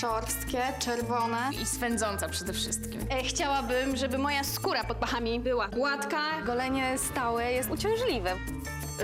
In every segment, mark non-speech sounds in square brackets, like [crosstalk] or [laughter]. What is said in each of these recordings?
szorstkie, czerwone. I swędząca przede wszystkim. E, chciałabym, żeby moja skóra pod pachami była gładka. Golenie stałe jest uciążliwe.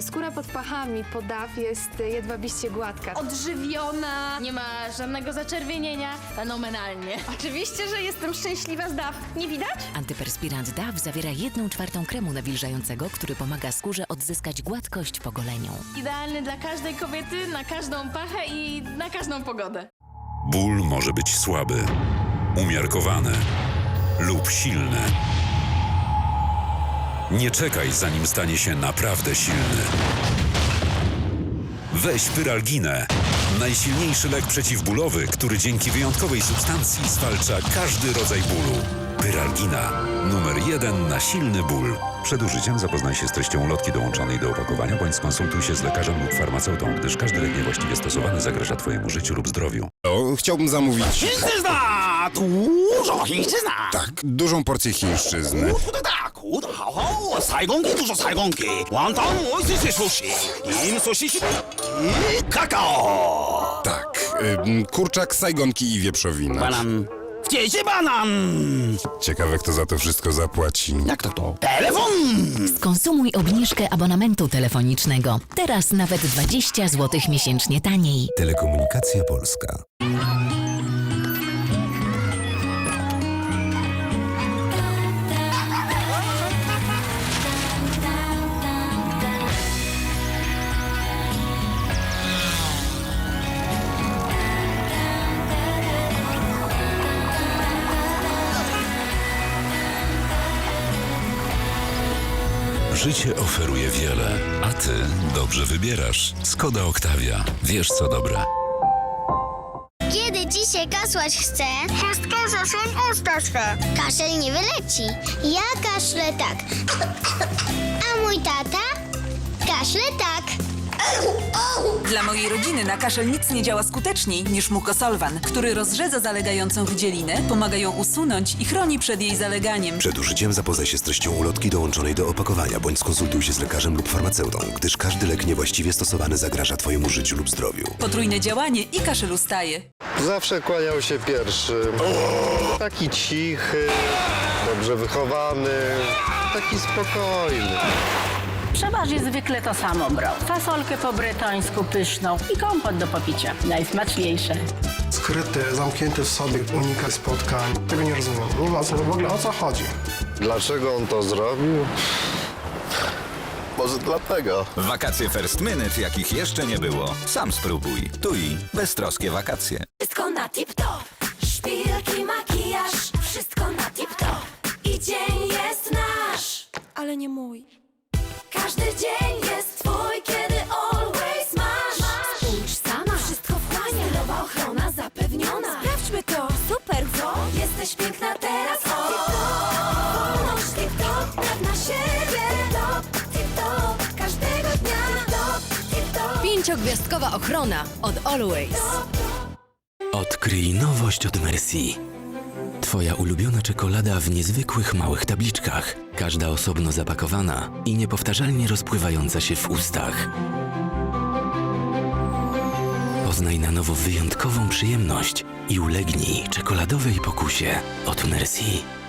Skóra pod pachami, podaw jest jedwabiście gładka. Odżywiona. Nie ma żadnego zaczerwienienia. Fenomenalnie. [laughs] Oczywiście, że jestem szczęśliwa z DAW. Nie widać? Antyperspirant DAW zawiera 1 czwartą kremu nawilżającego, który pomaga skórze odzyskać gładkość po goleniu. Idealny dla każdej kobiety, na każdą pachę i na każdą pogodę. Ból może być słaby, umiarkowany lub silny. Nie czekaj, zanim stanie się naprawdę silny. Weź Pyralginę. Najsilniejszy lek przeciwbólowy, który dzięki wyjątkowej substancji zwalcza każdy rodzaj bólu. Pyralgina. Numer jeden na silny ból. Przed użyciem zapoznaj się z treścią lotki dołączonej do opakowania bądź skonsultuj się z lekarzem lub farmaceutą, gdyż każdy lek niewłaściwie stosowany zagraża Twojemu życiu lub zdrowiu. O, chciałbym zamówić... Chińszczyzna! Dużo chińszczyzna! Tak, dużą porcję chińszczyzny. Sajgonki, dużo sajgonki. Wonton, ojciec sushi. Im sushi i kakao. Tak, kurczak, sajgonki i wieprzowina. Banan. Wciecie banan! Ciekawe, kto za to wszystko zapłaci. Jak to to? Telefon! Skonsumuj obniżkę abonamentu telefonicznego. Teraz nawet 20 zł miesięcznie taniej. Telekomunikacja Polska. Życie oferuje wiele, a Ty dobrze wybierasz. Skoda Octavia. Wiesz co dobre. Kiedy się kasłać chce, chustkę zasłoń usta swe. Kaszel nie wyleci. Ja kaszlę tak. A mój tata kaszle tak. Dla mojej rodziny na kaszel nic nie działa skuteczniej niż mukosolwan, który rozrzedza zalegającą wydzielinę, pomaga ją usunąć i chroni przed jej zaleganiem. Przed użyciem zapoznaj się z treścią ulotki dołączonej do opakowania bądź skonsultuj się z lekarzem lub farmaceutą, gdyż każdy lek niewłaściwie stosowany zagraża Twojemu życiu lub zdrowiu. Potrójne działanie i kaszel ustaje. Zawsze kłaniał się pierwszy. Taki cichy, dobrze wychowany, taki spokojny. Przeważnie zwykle to samo brał. Fasolkę po bretońsku pyszną i kompot do popicia. Najsmaczniejsze. Skryty, zamknięty w sobie, unika spotkań. Tego nie rozumiem. Nie ma co, w ogóle o co chodzi. Dlaczego on to zrobił? Może dlatego. Wakacje First Minute, jakich jeszcze nie było. Sam spróbuj. Tu i beztroskie wakacje. Wszystko na tip-top. Szpilki, makijaż, wszystko na tip-top. I dzień jest nasz. Ale nie mój. Każdy dzień jest twój, kiedy always masz. Spójrz sama, wszystko wchłania. Stylowa ochrona zapewniona. Sprawdźmy to, super, co? Jesteś piękna teraz, o! Wolność tip-top, pewna siebie. Top, tip-top, każdego dnia. Top, tip-top. Pięciogwiazdkowa ochrona od Always. Odkryj nowość od Merci. Twoja ulubiona czekolada w niezwykłych małych tabliczkach, każda osobno zapakowana i niepowtarzalnie rozpływająca się w ustach. Poznaj na nowo wyjątkową przyjemność i ulegnij czekoladowej pokusie od Merci.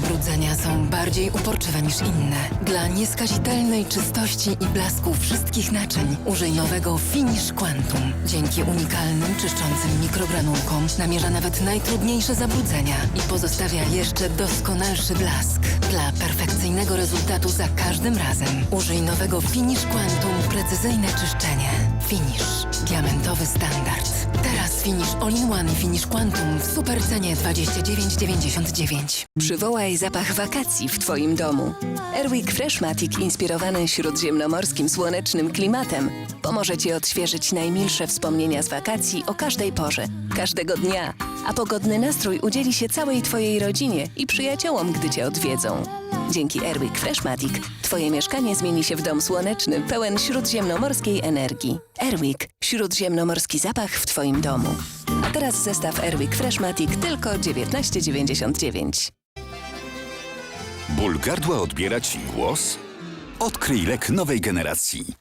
Zabrudzenia są bardziej uporczywe niż inne. Dla nieskazitelnej czystości i blasku wszystkich naczyń użyj nowego Finish Quantum. Dzięki unikalnym, czyszczącym mikrogranulkom namierza nawet najtrudniejsze zabrudzenia i pozostawia jeszcze doskonalszy blask. Dla perfekcyjnego rezultatu za każdym razem użyj nowego Finish Quantum precyzyjne czyszczenie. Finish. Diamentowy standard. Teraz Finish All-in-One i Finish Quantum w super cenie 29,99. Przywołaj zapach wakacji w Twoim domu. Airwick Freshmatic, inspirowany śródziemnomorskim słonecznym klimatem, pomoże Ci odświeżyć najmilsze wspomnienia z wakacji o każdej porze, każdego dnia, a pogodny nastrój udzieli się całej Twojej rodzinie i przyjaciołom, gdy Cię odwiedzą. Dzięki Airwick Freshmatic Twoje mieszkanie zmieni się w dom słoneczny, pełen śródziemnomorskiej energii. Airwick – śródziemnomorski zapach w Twoim domu. A teraz zestaw Airwick Freshmatic tylko 19,99. Ból gardła odbiera Ci głos? Odkryj lek nowej generacji.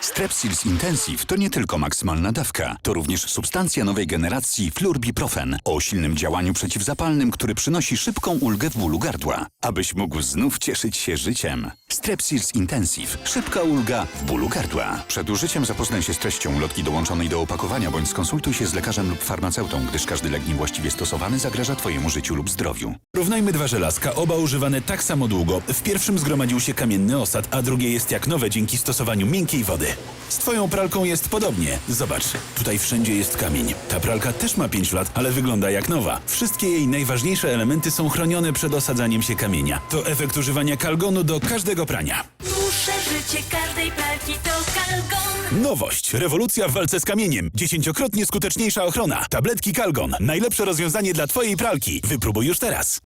Strepsils Intensive to nie tylko maksymalna dawka, to również substancja nowej generacji fluorbiprofen o silnym działaniu przeciwzapalnym, który przynosi szybką ulgę w bólu gardła, abyś mógł znów cieszyć się życiem. Strepsils Intensive. Szybka ulga w bólu gardła. Przed użyciem zapoznaj się z treścią ulotki dołączonej do opakowania bądź skonsultuj się z lekarzem lub farmaceutą, gdyż każdy lek niewłaściwie stosowany zagraża Twojemu życiu lub zdrowiu. Równajmy dwa żelazka, oba używane tak samo długo. W pierwszym zgromadził się kamienny osad, a drugie jest jak nowe dzięki stosowaniu miękkiej wody. Z twoją pralką jest podobnie. Zobacz, tutaj wszędzie jest kamień. Ta pralka też ma 5 lat, ale wygląda jak nowa. Wszystkie jej najważniejsze elementy są chronione przed osadzaniem się kamienia. To efekt używania kalgonu do każdego prania. Dłuższe życie każdej pralki to Kalgon. Nowość. Rewolucja w walce z kamieniem. Dziesięciokrotnie skuteczniejsza ochrona. Tabletki Kalgon. Najlepsze rozwiązanie dla twojej pralki. Wypróbuj już teraz.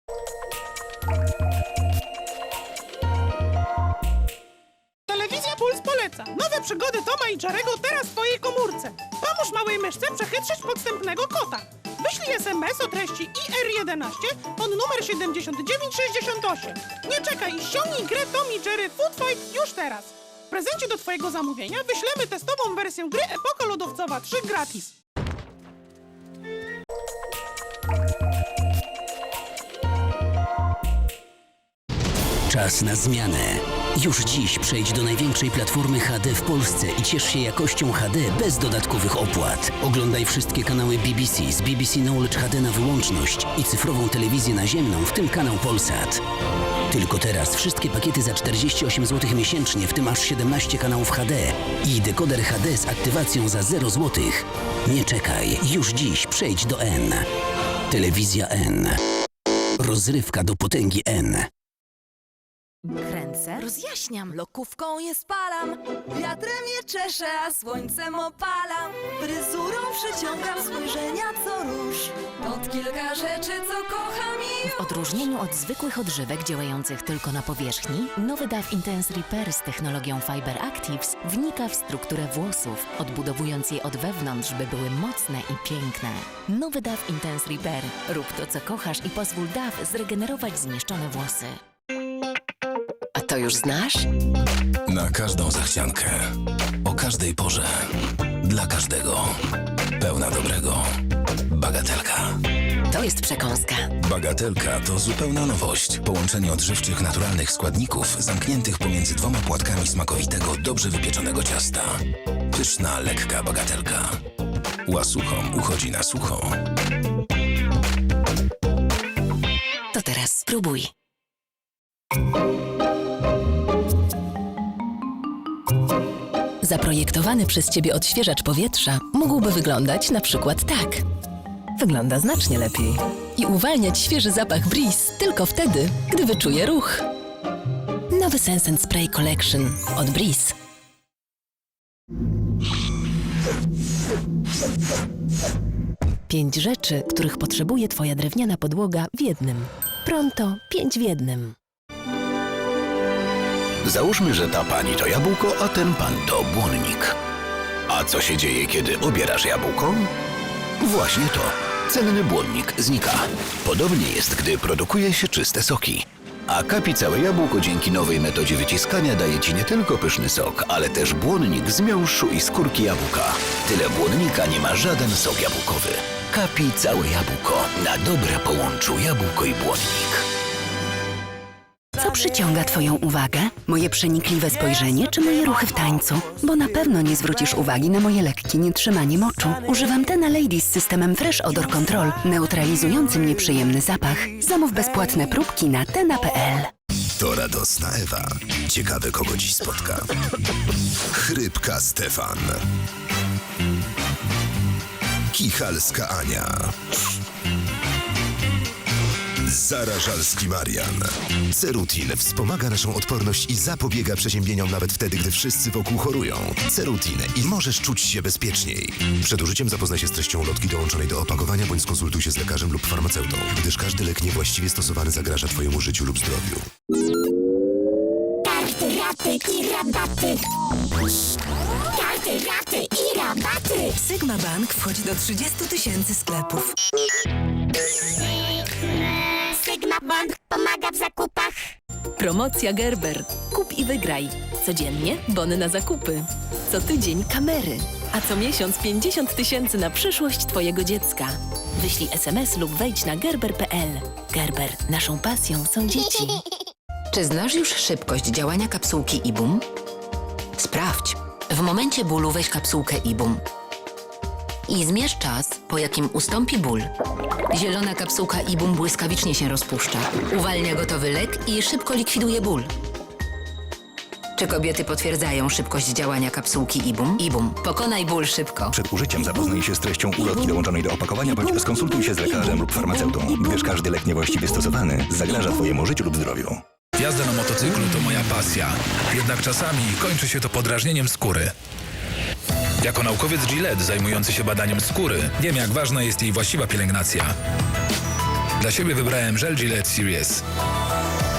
Nowe przygody Toma i Jarego teraz w twojej komórce. Pomóż małej myszce przechytrzyć podstępnego kota. Wyślij SMS o treści IR11 pod numer 7968. Nie czekaj ściągnij grę Tom i Jerry Food Fight już teraz. W prezencie do twojego zamówienia wyślemy testową wersję gry Epoka Lodowcowa 3 gratis. Czas na zmianę. Już dziś przejdź do największej platformy HD w Polsce i ciesz się jakością HD bez dodatkowych opłat. Oglądaj wszystkie kanały BBC z BBC Knowledge HD na wyłączność i cyfrową telewizję naziemną, w tym kanał Polsat. Tylko teraz wszystkie pakiety za 48 zł miesięcznie, w tym aż 17 kanałów HD i dekoder HD z aktywacją za 0 zł. Nie czekaj, już dziś przejdź do N. Telewizja N. Rozrywka do potęgi N. Kręcę, rozjaśniam, lokówką je spalam, wiatrem je czeszę, a słońcem opalam. Fryzurą przyciągam spojrzenia co róż. Od kilka rzeczy, co kocham i już. W odróżnieniu od zwykłych odżywek działających tylko na powierzchni, nowy DAW Intense Repair z technologią Fiber Actives wnika w strukturę włosów, odbudowując je od wewnątrz, by były mocne i piękne. Nowy DAW Intense Repair. Rób to, co kochasz i pozwól DAW zregenerować zniszczone włosy. To już znasz? Na każdą zachciankę. O każdej porze. Dla każdego. Pełna dobrego. Bagatelka. To jest przekąska. Bagatelka to zupełna nowość. Połączenie odżywczych, naturalnych składników zamkniętych pomiędzy dwoma płatkami smakowitego, dobrze wypieczonego ciasta. Pyszna, lekka bagatelka. Łasuchom uchodzi na sucho. To teraz spróbuj. Zaprojektowany przez Ciebie odświeżacz powietrza mógłby wyglądać na przykład tak. Wygląda znacznie lepiej. I uwalniać świeży zapach Breeze tylko wtedy, gdy wyczuje ruch. Nowy Sense Spray Collection od Breeze. Pięć rzeczy, których potrzebuje Twoja drewniana podłoga w jednym. Pronto, pięć w jednym. Załóżmy, że ta pani to jabłko, a ten pan to błonnik. A co się dzieje, kiedy obierasz jabłko? Właśnie to. Cenny błonnik znika. Podobnie jest, gdy produkuje się czyste soki. A kapi całe jabłko dzięki nowej metodzie wyciskania daje ci nie tylko pyszny sok, ale też błonnik z miąższu i skórki jabłka. Tyle błonnika nie ma żaden sok jabłkowy. Kapi całe jabłko. Na dobre połączu jabłko i błonnik. Przyciąga Twoją uwagę? Moje przenikliwe spojrzenie czy moje ruchy w tańcu? Bo na pewno nie zwrócisz uwagi na moje lekkie nietrzymanie moczu. Używam Tena Lady z systemem Fresh Odor Control, neutralizującym nieprzyjemny zapach. Zamów bezpłatne próbki na tena.pl. To radosna Ewa. Ciekawe, kogo dziś spotka. Chrypka Stefan. Kichalska Ania. Zarażalski Marian. Cerutin wspomaga naszą odporność i zapobiega przeziębieniom nawet wtedy, gdy wszyscy wokół chorują. Cerutin i możesz czuć się bezpieczniej. Przed użyciem zapoznaj się z treścią lotki dołączonej do opakowania bądź skonsultuj się z lekarzem lub farmaceutą, gdyż każdy lek niewłaściwie stosowany zagraża Twojemu życiu lub zdrowiu. Karty, raty i rabaty. Karty, raty i rabaty. Sigma Bank wchodzi do 30 tysięcy sklepów. Bank pomaga w zakupach. Promocja Gerber. Kup i wygraj. Codziennie bony na zakupy. Co tydzień kamery, a co miesiąc 50 tysięcy na przyszłość Twojego dziecka. Wyślij SMS lub wejdź na gerber.pl. Gerber, naszą pasją są dzieci. [laughs] Czy znasz już szybkość działania kapsułki IBUM? Sprawdź. W momencie bólu weź kapsułkę IBUM. I zmierz czas, po jakim ustąpi ból. Zielona kapsułka IBUM błyskawicznie się rozpuszcza. Uwalnia gotowy lek i szybko likwiduje ból. Czy kobiety potwierdzają szybkość działania kapsułki IBUM? IBUM. Pokonaj ból szybko. Przed użyciem zapoznaj się z treścią ulotki dołączonej do opakowania bądź skonsultuj się z lekarzem lub farmaceutą, gdyż każdy lek niewłaściwie stosowany zagraża Twojemu życiu lub zdrowiu. Jazda na motocyklu to moja pasja. Jednak czasami kończy się to podrażnieniem skóry. Jako naukowiec Gillette zajmujący się badaniem skóry, wiem jak ważna jest jej właściwa pielęgnacja. Dla siebie wybrałem żel Gillette Series.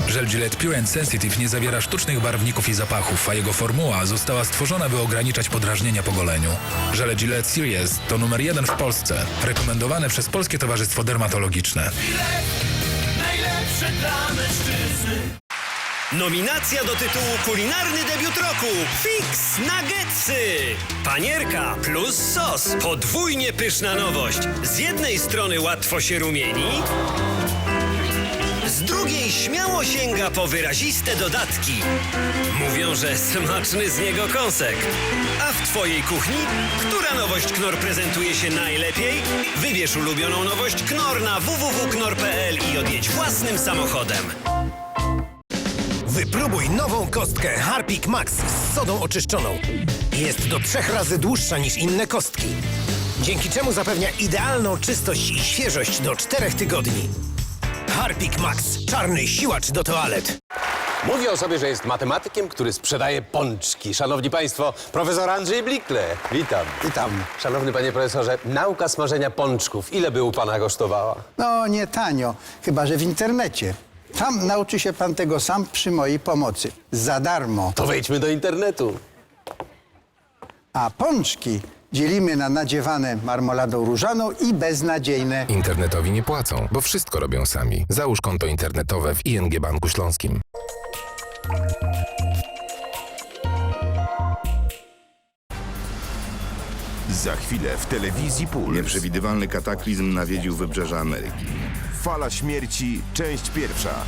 Żel Gillette Pure and Sensitive nie zawiera sztucznych barwników i zapachów, a jego formuła została stworzona, by ograniczać podrażnienia po goleniu. Żele Gillette Series to numer jeden w Polsce, rekomendowane przez Polskie Towarzystwo Dermatologiczne. Najlepsze dla mężczyzny. Nominacja do tytułu Kulinarny debiut roku Fix Nuggetsy! Panierka plus sos. Podwójnie pyszna nowość. Z jednej strony łatwo się rumieni, z drugiej śmiało sięga po wyraziste dodatki. Mówią, że smaczny z niego kąsek. A w Twojej kuchni, która nowość Knor prezentuje się najlepiej? Wybierz ulubioną nowość Knor na www.knor.pl i odjedź własnym samochodem. Wypróbuj nową kostkę Harpic Max z sodą oczyszczoną. Jest do trzech razy dłuższa niż inne kostki. Dzięki czemu zapewnia idealną czystość i świeżość do czterech tygodni. Harpic Max. Czarny siłacz do toalet. Mówi o sobie, że jest matematykiem, który sprzedaje pączki. Szanowni Państwo, profesor Andrzej Blikle. Witam. Witam. Szanowny Panie Profesorze, nauka smażenia pączków. Ile by u Pana kosztowała? No, nie tanio, chyba że w internecie. Tam nauczy się pan tego sam przy mojej pomocy. Za darmo. To wejdźmy do internetu. A pączki dzielimy na nadziewane marmoladą różaną i beznadziejne. Internetowi nie płacą, bo wszystko robią sami. Załóż konto internetowe w ING Banku Śląskim. Za chwilę w telewizji Puls. Nieprzewidywalny kataklizm nawiedził wybrzeże Ameryki. Fala śmierci, część pierwsza.